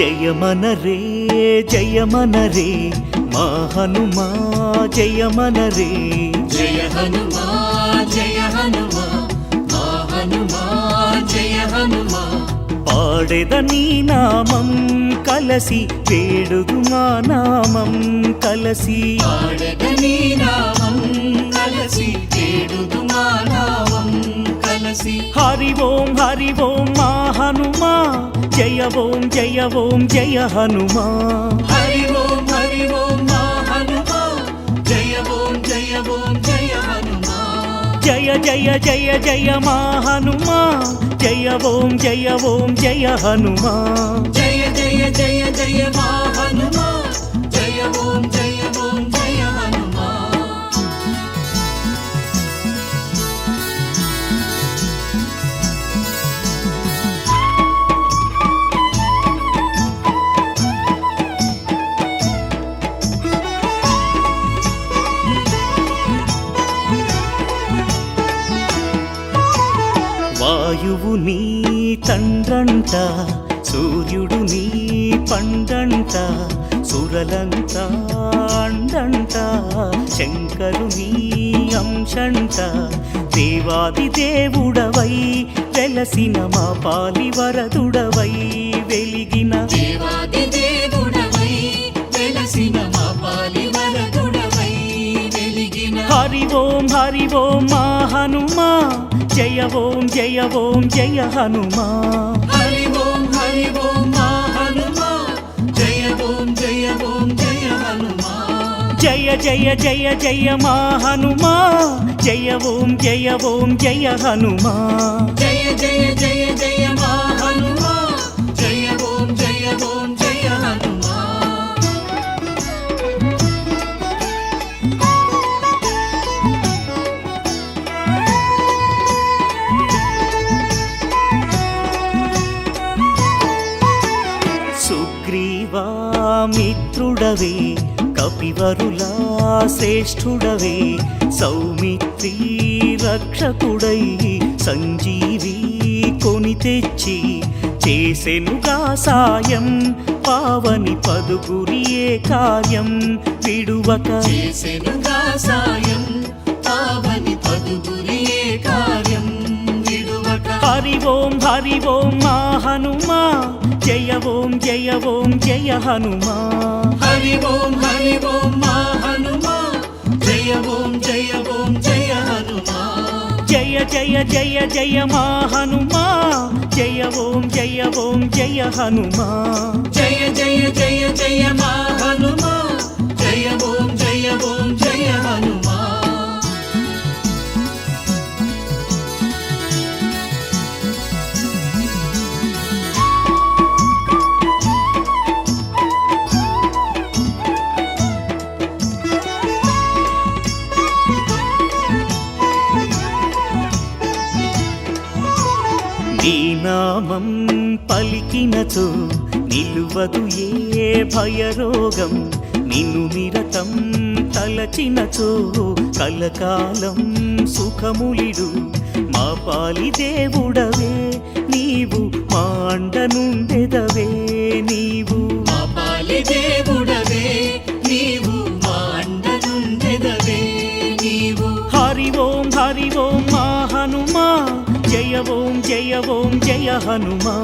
జయమన రే జయమన రే మా హనుమా జయమన రే జయ హనుమా జయ హనుమా మా హనుమా జయ హనుమా. పాడెద నీ నామం కలసి వేడుదు మా నామం కలసి. పాడగ నీ నామం కలసి వేడుదు మా నామం కలసి. హరి ఓం హరి ఓం మా హనుమా. జయ ఓం జయ ఓం జయ హనుమా. హరి ఓం హరి ఓం మా హనుమా. జయ ఓం జయ ఓం జయ హనుమా. జయ జయ జయ జయ మా హనుమా. జయ ఓం జయ ఓం జయ హనుమా. జయ జయ జయ జయ మా వాయువు నీ తండ్రంట సూర్యుడు నీ పండంట సురలంతా అండంట శంకరు నీ అంశంట. దేవాది దేవుడవై వెలసిన మా పాలి వరదుడవై వెలిగిన దేవాది జయ ఓం జయ ఓం జయ హనుమా. హరి ఓం హరి ఓం మా హనుమా. జయ ఓం జయ ఓం జయ హనుమా. జయ జయ జయ జయ మా హనుమా. జయ ఓం జయ ఓం జయ హనుమా. జయ జయ జయ జయ మా సుగ్రీవామిత్రుడవే కపివరులా శ్రేష్ఠుడవే సౌమిత్రి రక్షకుడై సంజీవి కొని తెచ్చి చేసెనుగా సాయం పావని పదుగురి ఏ కార్యం విడువక. చేసెనుగా సాయం పావని పదుగురి ఏ కార్యం విడువక. హరి ఓం హరి ఓం మా హనుమా. జయ ఓం జయ ఓం జయ హనుమా. హరి ఓం హరి ఓం మా హనుమా. జయ ఓం జయ ఓం జయ హనుమా. జయ జయ జయ జయ మా హనుమా. జయ ఓం జయ ఓం జయ హనుమా. జయ నామం పలికినచో నిలువదు ఏ భయరోగం. నిన్ను నిరతం తలచినచో కలకాలం సుఖములిడు. మా పాలి దేవుడవే నీవు మా అండనుండెదవే నీవు మా పాలి దేవుడవే నీవు మా అండనుండెదవే నీవు. హరి ఓం హరి ఓం. జయ ఓం జయ ఓం జయ హనుమా.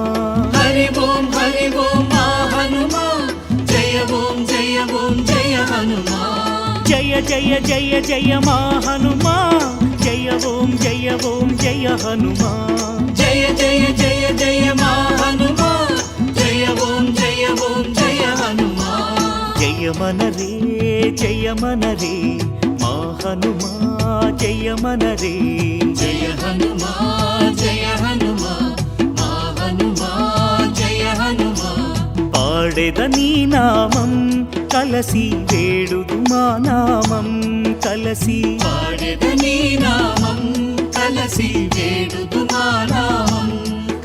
హరి ఓం హరి ఓం మా హనుమా. జయ ఓం జయ ఓం జయ హనుమా. జయ జయ జయ జయ మా హనుమా. జయ ఓం జయ ఓం జయ హనుమా. జయ జయ జయ జయ మా హనుమా. జయ ఓం జయ ఓం జయ హనుమా. రే జయమన రే మా హనుమా జయమన రే జయ హనుమా జయ హనుమా మా హనుమా జయ హనుమా. పాడెద నీ నామం కలసి వేడుదు మా నామం కలసి పాడెద నీ నామం కలసి వేడుదు మా నామం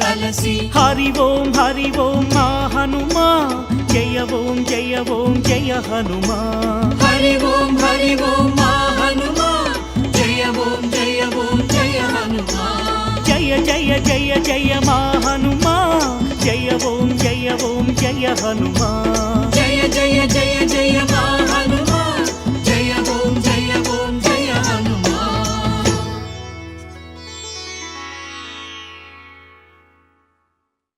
కలసి హరి ఓం హరి ఓం మా హనుమా. జయ ఓం జయ ఓం జయ హనుమా. హరి ఓం హరి ఓం మా జయ